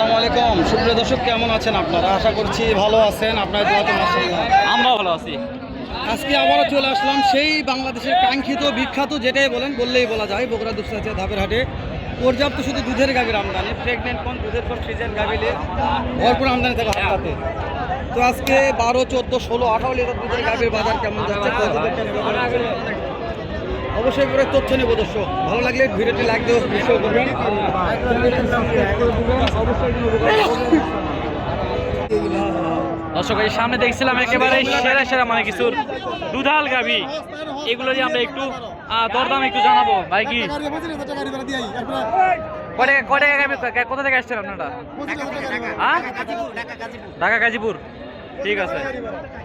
আসসালামু আলাইকুম। সুপ্রিয় দর্শক কেমন আছেন আপনারা? আশা করছি ভালো আছেন। আপনার আমরাও ভালো আছি। আজকে আবারও চলে আসলাম সেই বাংলাদেশের কাঙ্ক্ষিত বিখ্যাত যেটাই বলেন বললেই বলা যায় বগুড়া দুপসাচা ধাপের হাটে পর্যাপ্ত শুধু দুধের গাভীর আমদানি প্রেগনেন্ট কোন দুধের কোন সিজন গাভীলে ভরপুর আমদানি থাকে হাটটাতে। তো আজকে বারো চোদ্দ ষোলো আঠারো লিটার দুধের গাভীর বাজার কেমন যাচ্ছে কত দুধ কেমন যাচ্ছে? অবশ্যই করে তথ্য নেব দর্শক। ভালো লাগলে ভিডিওটি লাইক দেওয়া বিষয় করবেন দর্শক এই সামনে দেখছিলাম একেবারে সেরা সেরা মানে কিছু দুধাল গাভি। এগুলো দিয়ে আমরা একটু দরদাম একটু জানাব। ভাই কি? কয় টাকা কয় কোথা থেকে আসছেন আপনারা? হ্যাঁ? ঢাকা গাজীপুর। ঠিক আছে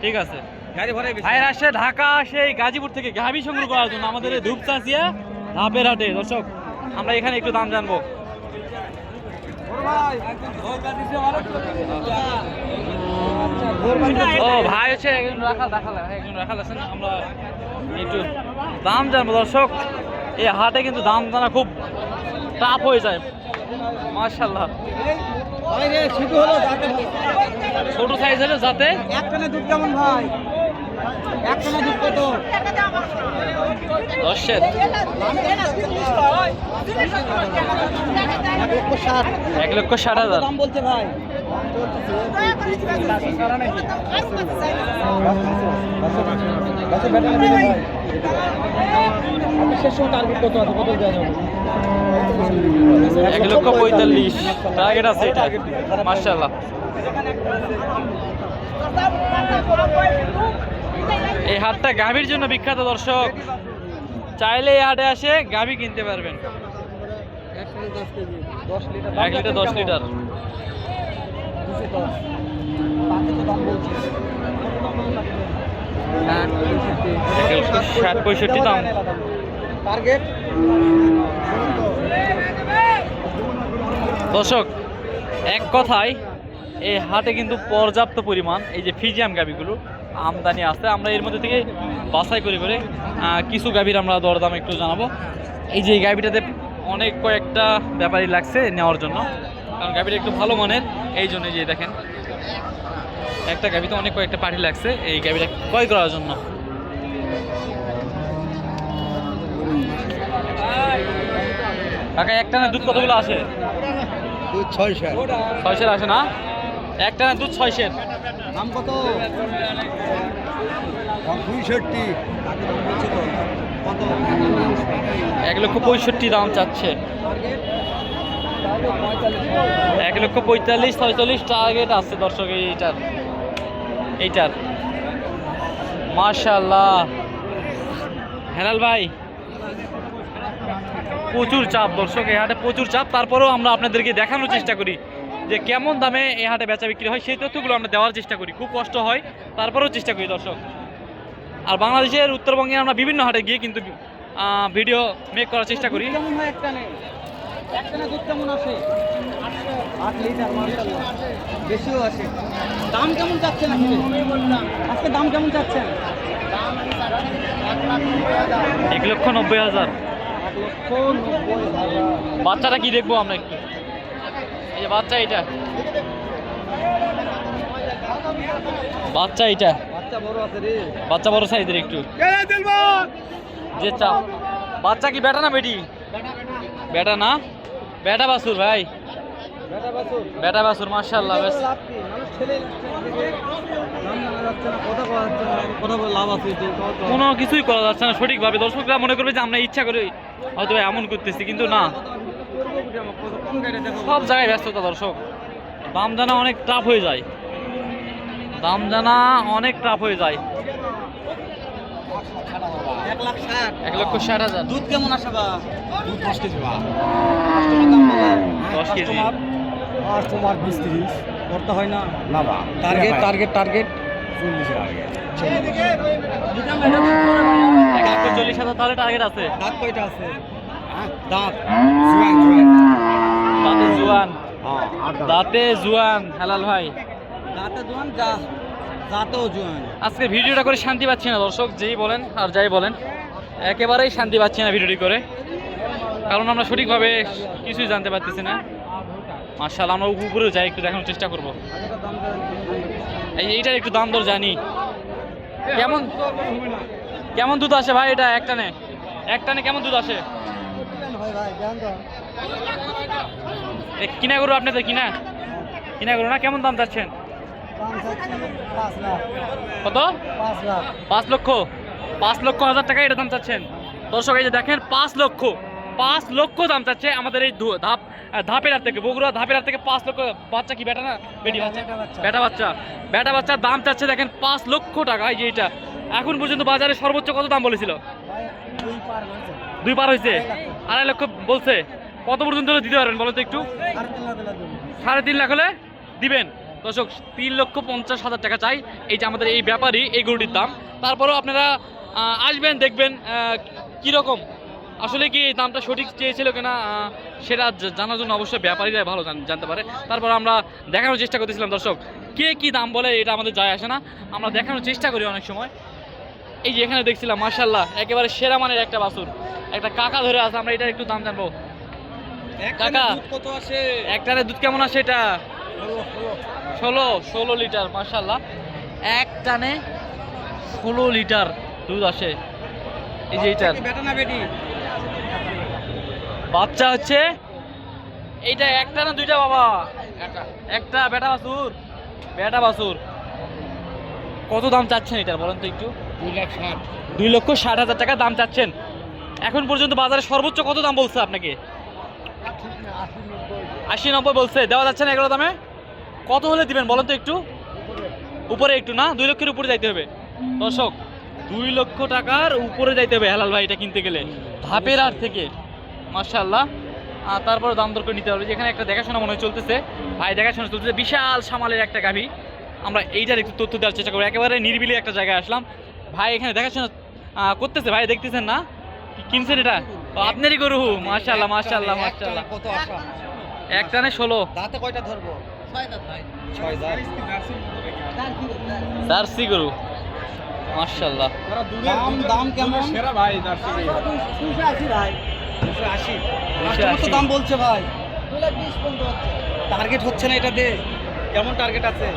ঠিক আছে। ভাইয়ের ঢাকা সেই গাজীপুর থেকে গাভি সংগ্রহ করার জন্য আমাদের ধাপের হাটে। দর্শক আমরা এখানে একটু দাম জানব। ও ভাই হচ্ছে একজন রাখাল রাখাল একজন রাখাল আছেন আমরা একটু দাম জানব। দর্শক এই হাটে কিন্তু দাম জানা খুব টাফ হয়ে যায়। মার্শাল্লাহ ভাই রে হলো যাতে। ছোট সাইজ হলে যাতে। একখানে দুধ কেমন ভাই? একখানে দুধ কত? দশের। এক লক্ষ ষাট। এক লক্ষ ষাট হাজার। দাম বলছে ভাই? এক লক্ষ পঁয়তাল্লিশ। টার্গেট আছে মার্শাল্লাহ এই হাটটা গাভীর জন্য বিখ্যাত দর্শক। চাইলে এই হাটে আসে গাভী কিনতে পারবেন। এক লিটার দশ লিটার। ষাট পঁয়ষট্টি দাম। টার্গেট দর্শক এক কথায় এই হাটে কিন্তু পর্যাপ্ত পরিমাণ এই যে ফিজিয়াম গাভিগুলো আমদানি আসছে আমরা এর মধ্যে থেকে বাছাই করে করে কিছু গাভীর আমরা দরদাম একটু জানাব। এই যে গাভিটাতে অনেক কয়েকটা ব্যাপারই লাগছে নেওয়ার জন্য কারণ গাভিটা একটু ভালো মানের এই জন্য যে দেখেন একটা গাভিতে অনেক কয়েকটা পার্টি লাগছে এই গাভিটা ক্রয় করার জন্য। কাকা একটানা দুধ কতগুলো আছে? দুধ ছয়শো ছয়শের আসে না? একটা না দুধ ছয়শের দাম কত? কত এক লক্ষ পঁয়ষট্টি দাম চাচ্ছে। এক লক্ষ পঁয়তাল্লিশ ছয়চল্লিশ টার্গেট আছে দর্শক এইটার। এইটার। মাশাল্লাহ হেলাল ভাই প্রচুর চাপ দর্শক, এই হাটে প্রচুর চাপ। তারপরেও আমরা আপনাদেরকে দেখানোর চেষ্টা করি যে কেমন দামে এই হাটে বেচা বিক্রি হয়, সেই তথ্যগুলো আমরা দেওয়ার চেষ্টা করি। খুব কষ্ট হয়, তারপরেও চেষ্টা করি দর্শক। আর বাংলাদেশের উত্তরবঙ্গে আমরা বিভিন্ন হাটে গিয়ে কিন্তু ভিডিও মেক করার চেষ্টা করি। দাম কেমন চাচ্ছেন আজকে দাম কেমন চাচ্ছেন? এক লক্ষ নব্বই হাজার। বাচ্চাটা কি দেখব আমরা একটু? এই যে বাচ্চা এটা। বাচ্চা এটা। বাচ্চা বড় সাইজের একটু। যে চা বাচ্চা কি বেটা না বেটি? বেটা না? বেটা বাসুর ভাই। বেটা বাসুর মার্শাল্লাহ বেশ। কোনো কিছুই করা যাচ্ছে না সঠিকভাবে। দর্শকরা মনে করবে যে আমরা ইচ্ছা করে হয়তো এমন করতেছি কিন্তু না। সব জায়গায় ব্যস্ততা দর্শক। দাম জানা অনেক টাফ হয়ে যায়। দাম জানা অনেক টাফ হয়ে যায়। এক লক্ষ ষাট হাজার। দুধ কেমন আসে বা? দুধ দশ কেজি। বা দশ কেজি। আর তোমার বিশ তিরিশ। করতে হয় না? না বা। টার্গেট টার্গেট টার্গেট চল্লিশের আগে চল্লিশ হাজার তাহলে টার্গেট আছে। দাঁত কয়টা আছে? হ্যাঁ দাঁত। জুয়ান দাঁতে জুয়ান। হ্যাঁ আর দাঁতে। জুয়ান হেলাল ভাই। দাঁতে জোয়ান যা দাঁতেও জোয়ান। আজকে ভিডিওটা করে শান্তি পাচ্ছি না দর্শক যেই বলেন আর যাই বলেন একেবারেই শান্তি পাচ্ছি না ভিডিওটি করে। কারণ আমরা সঠিকভাবে কিছুই জানতে পারতেছি না। মার্শাল্লাহ আমরা উপরেও যাই, একটু দেখানোর চেষ্টা করব। এইটার একটু দাম দর জানি। কেমন কেমন দুধ আসে ভাই এটা একটানে একটানে কেমন দুধ আসে? কিনা গরু আপনাদের কিনা? কিনা গরু না? কেমন দাম চাচ্ছেন? কত? পাঁচ লক্ষ। পাঁচ লক্ষ হাজার টাকা এটা দাম চাচ্ছেন। দর্শক, এই যে দেখেন, পাঁচ লক্ষ। পাঁচ লক্ষ দাম চাচ্ছে আমাদের এই ধাপ ধাপের হাট থেকে বগুড়া ধাপের হাট থেকে পাঁচ লক্ষ বাচ্চা কি বেটা না? বেটি বাচ্চা? বেটা বাচ্চা। বেটা বাচ্চা। বাচ্চার দাম চাচ্ছে দেখেন পাঁচ লক্ষ টাকা এই যে এটা এখন পর্যন্ত বাজারে সর্বোচ্চ কত দাম বলেছিল? দুই পার হয়েছে। আড়াই লক্ষ বলছে। কত পর্যন্ত দিতে পারবেন বলো তো একটু? সাড়ে তিন লাখ হলে দিবেন। দর্শক তিন লক্ষ পঞ্চাশ হাজার টাকা চাই। এই যে আমাদের এই ব্যাপারই এই গরুটির দাম। তারপরেও আপনারা আসবেন দেখবেন কীরকম আসলে কি দামটা সঠিক চেয়েছিল কিনা সেটা জানার জন্য অবশ্যই ব্যাপারীরা ভালো জানতে পারে। তারপর আমরা দেখানোর চেষ্টা করতেছিলাম দর্শক। কে কি দাম বলে এটা আমাদের যায় আসে না। আমরা দেখানোর চেষ্টা করি অনেক সময়। এই যে এখানে দেখছিলাম মার্শাল্লাহ একেবারে সেরা মানের একটা বাছুর একটা কাকা ধরে আছে আমরা এটা একটু দাম জানব। কাকা। দুধ কত আসে? একটারে দুধ কেমন আসে এটা? ষোলো ষোলো। লিটার মার্শাল্লাহ এক টানে ষোলো লিটার দুধ আসে। এই যে এইটার। বেটা না বেটি? বাচ্চা হচ্ছে এইটা একটা না দুইটা বাবা? একটা। বেটা বাছুর। বেটা বাছুর। কত দাম চাচ্ছেন এটার বলেন তো একটু? দুই লক্ষ ষাট হাজার টাকা দাম চাচ্ছেন। এখন পর্যন্ত বাজারে সর্বোচ্চ কত দাম বলছে আপনাকে? আশি নব্বই বলছে। দেওয়া যাচ্ছে না এগুলো দামে? কত হলে দিবেন বলেন তো একটু? উপরে একটু না? দুই লক্ষের উপরে যাইতে হবে। দর্শক দুই লক্ষ টাকার উপরে যাইতে হবে হেলাল ভাই এটা কিনতে গেলে। ধাপের আর থেকে। মার্শাল্লাহ আর তারপরে দাম দর করে নিতে হবে। যেখানে একটা দেখাশোনা মনে হয় চলতেছে ভাই দেখাশোনা চলতেছে বিশাল সামালের একটা গাভি। আমরা এইটার একটু তথ্য দেওয়ার চেষ্টা করব। একেবারে নিরিবিলি একটা জায়গায় আসলাম। ভাই এখানে দেখাশোনা করতেছে ভাই দেখতেছেন না? কিনছেন এটা? আপনারই গরু মার্শাল্লাহ মার্শাল্লাহ মার্শাল্লাহ কত এক টানে ষোলো। দাঁতে কয়টা ধরবো? জার্সি গরু মার্শাল্লাহ দাম দাম কেমন সেরা? ভাই ভাই। দুশো আশি। তো দাম বলছে ভাই। টার্গেট হচ্ছে। না এটা দে কেমন টার্গেট আছে?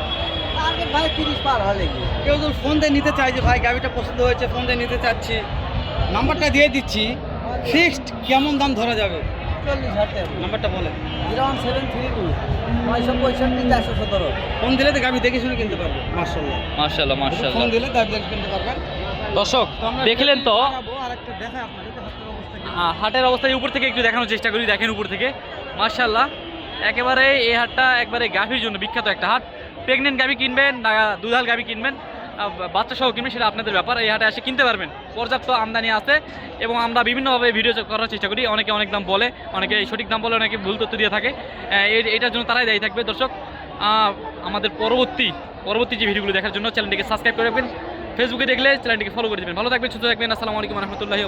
টার্গেট ভাই তিরিশ পার হলে কেউ যদি ফোন দিয়ে নিতে চাই যে ভাই গাড়িটা পছন্দ হয়েছে ফোন দিয়ে নিতে চাচ্ছি নাম্বারটা দিয়ে দিচ্ছি ফিক্সড কেমন দাম ধরা যাবে? চল্লিশ হাজার নাম্বারটা বলে। Zero one seven three two. নয়শো পঁয়ষট্টি চারশো সতেরো। ফোন দিলে তো গাড়ি দেখে শুনে কিনতে পারবে। মার্শাল্লাহ মার্শাল্লাহ ফোন দিলে গাড়ি দেখে কিনতে পারবেন দর্শক দেখলেন তো হাটের অবস্থায় উপর থেকে একটু দেখানোর চেষ্টা করি, দেখেন উপর থেকে। মার্শাল্লাহ একেবারে এই হাটটা একবারে গাভীর জন্য বিখ্যাত একটা হাট। প্রেগনেন্ট গাভী কিনবেন না, দুধাল গাভী কিনবেন বাচ্চা সহ কিনবেন, সেটা আপনাদের ব্যাপার। এই হাটে এসে কিনতে পারবেন। পর্যাপ্ত আমদানি আছে এবং আমরা বিভিন্নভাবে ভিডিও করার চেষ্টা করি। অনেকে অনেক দাম বলে, অনেকে সঠিক দাম বলে, অনেকে ভুল তথ্য দিয়ে থাকে। এটার জন্য তারাই দায়ী থাকবে। দর্শক আমাদের পরবর্তী পরবর্তী যে ভিডিওগুলো দেখার জন্য চ্যানেলটিকে সাবস্ক্রাইব করে রাখবেন। ফেসবুকে দেখলে চ্যানেলটিকে ফলো করে দেবেন। ভালো থাকবেন সুস্থ থাকবেন। আসসালামু আলাইকুম রহমতুল্লাহি